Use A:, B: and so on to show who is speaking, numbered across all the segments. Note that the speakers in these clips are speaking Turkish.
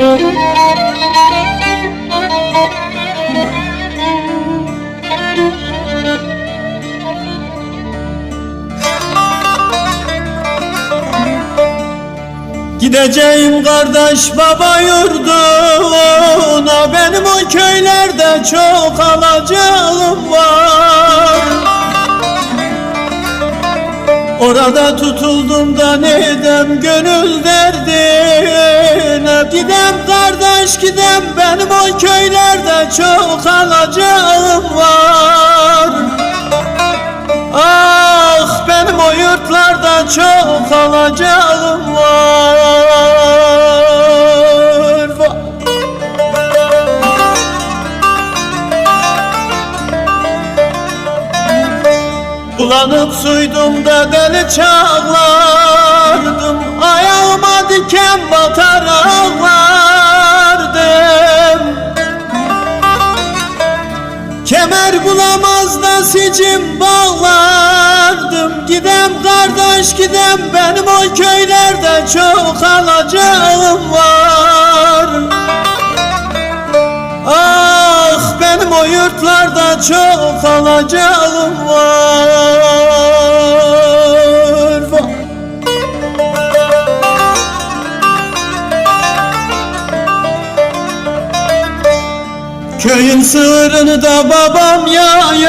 A: Gideceğim kardeş baba yurduna Benim o köylerde çok alacağım var. Orada tutuldum da ne edem gönül derdim Gidem kardeş gidem benim o köylerde çok alacağım var. Ah benim o yurtlarda çok alacağım var. Bulanıp suydum da deli çağlardım Kemer bulamaz da sicim bağlardım. Gidem kardeş gidem benim o köylerde çok alacağım var. Ah benim o yurtlarda çok alacağım var Köyün sığırını da babam yayardı.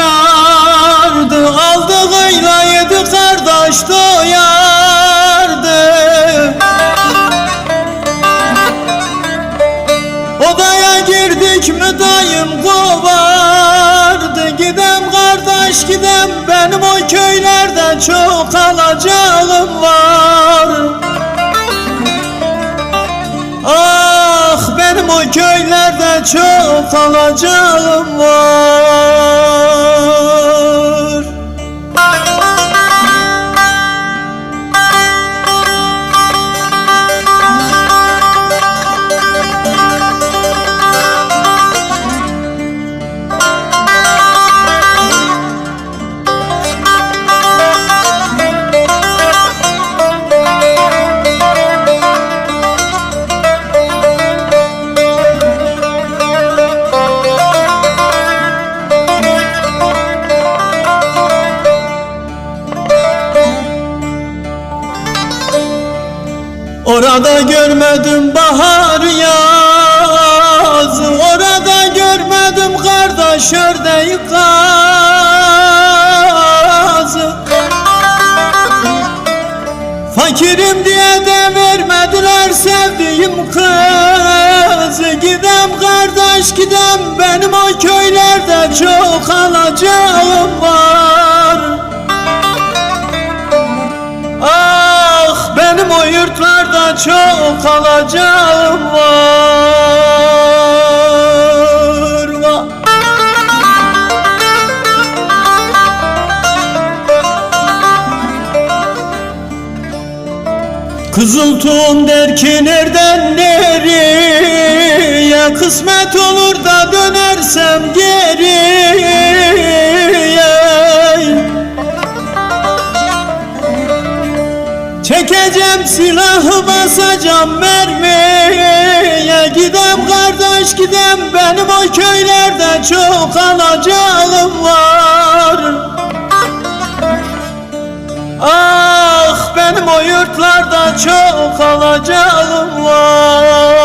A: Aldığıyla yedi kardeş doyardı. Odaya girdik mi dayım kovardı. Gidem kardeş gidem benim o köylerde çok alacağım var köylerde çok alacağım var Orada görmedim bahar yaz Orada görmedim kardeş ördeği kaz Fakirim diye de vermediler sevdiğim kız Gidem kardeş gidem benim o köylerde çok alacağım var Kızıl tuğum der ki nereden nereye? Kısmet olur da dönersem geriye. Çekeceğim silahı basacağım mermiye. Gidem kardeş gidem benim o köylerde çok alacağım yurtlarda çok alacağım var